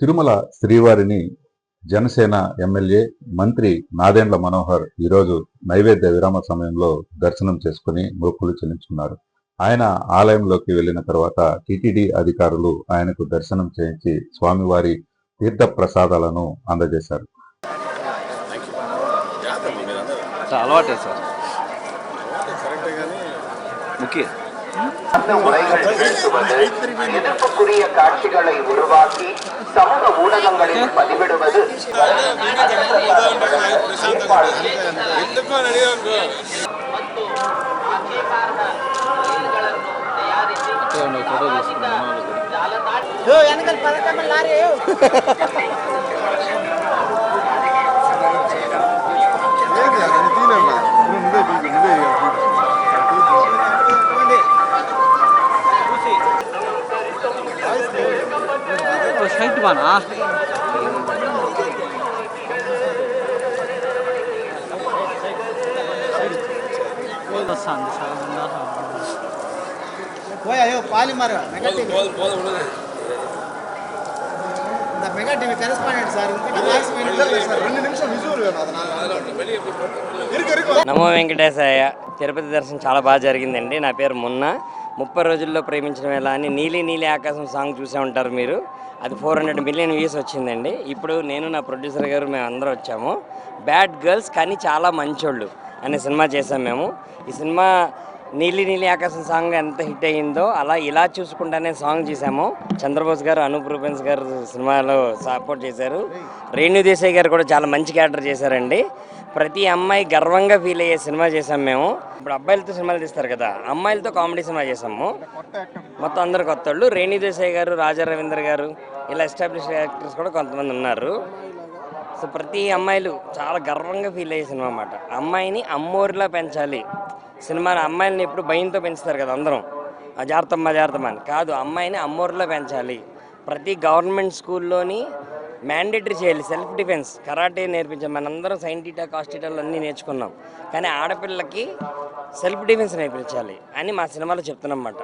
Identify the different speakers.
Speaker 1: తిరుమల శ్రీవారిని జనసేన ఎమ్మెల్యే మంత్రి నాదెండ్ల మనోహర్ ఈరోజు నైవేద్య విరామ సమయంలో దర్శనం చేసుకుని మొక్కులు చెల్లించుకున్నారు. ఆయన ఆలయంలోకి వెళ్ళిన తర్వాత టిటిడి అధికారులు ఆయనకు దర్శనం చేయించి స్వామివారి తీర్థ ప్రసాదాలను అందజేశారు
Speaker 2: అలవాటే సార్.
Speaker 3: உரைகள் பேசுவது எதிர்ப்புக்குரிய காட்சிகளை உருவாக்கி சமூக ஊடகங்களில் பதிவிடுவது
Speaker 2: எனக்கு பதட்டமில்லாரு
Speaker 4: వెనకాల పథకం లారీ
Speaker 2: స్ట్రైట్ బానా వస్తాను సార్
Speaker 4: పోయా పాలిమర్ మెగా టీవీ இந்த மெகா டிவி கரஸ்பாண்டன்ட் சார் உங்ககிட்ட வாய்ஸ் வேணும் சார் ரெண்டு நிமிஷம் விசுவல் வேணும் அதனால
Speaker 5: నమో వెంకటేశాయ తిరుపతి దర్శనం చాలా బాగా జరిగిందండి నా పేరు మున్న ముప్పై రోజుల్లో ప్రేమించడం ఎలా అని నీలి నీలి ఆకాశం సాంగ్ చూసే ఉంటారు మీరు. అది ఫోర్ హండ్రెడ్ మిలియన్ వ్యూస్ వచ్చిందండి. ఇప్పుడు నేను నా ప్రొడ్యూసర్ గారు మేము అందరం వచ్చాము. బ్యాడ్ గర్ల్స్ కానీ చాలా మంచోళ్ళు అనే సినిమా చేసాం మేము. ఈ సినిమా నీలి నీలి ఆకాశం సాంగ్ ఎంత హిట్ అయ్యిందో అలా ఇలా చూసుకుంటానే సాంగ్ చేశాము. చంద్రబోస్ గారు అనూప్ రూపెన్స్ గారు సినిమాలో సపోర్ట్ చేశారు. రేణు దేశాయ్ గారు కూడా చాలా మంచి క్యారెక్టర్ చేశారండి. ప్రతి అమ్మాయి గర్వంగా ఫీల్ అయ్యే సినిమా చేసాం మేము. ఇప్పుడు అబ్బాయిలతో సినిమాలు తీస్తారు కదా అమ్మాయిలతో కామెడీ సినిమా చేసాము మొత్తం అందరు కొత్త వాళ్ళు రేణు దేశాయ్ గారు రాజా రవీంద్ర గారు ఇలా ఎస్టాబ్లిష్ యాక్టర్స్ కూడా కొంతమంది ఉన్నారు. సో ప్రతి అమ్మాయిలు చాలా గర్వంగా ఫీల్ అయ్యే సినిమా అన్నమాట. అమ్మాయిని అమ్మోరిలా పెంచాలి. సినిమా అమ్మాయిలని ఎప్పుడు భయంతో పెంచుతారు కదా అందరం. ఆ జాగ్రత్తమ్మ జాగ్రత్తమ్మ అని. కాదు అమ్మాయిని అమ్మోర్లో పెంచాలి. ప్రతి గవర్నమెంట్ స్కూల్లోని మ్యాండేటరీ చేయాలి సెల్ఫ్ డిఫెన్స్. కరాటే నేర్పించాం మనందరం సైంటీటా కాస్టిటాలు అన్నీ నేర్చుకున్నాం. కానీ ఆడపిల్లకి సెల్ఫ్ డిఫెన్స్ నేర్పించాలి అని మా సినిమాలో చెప్తున్నాం అన్నమాట.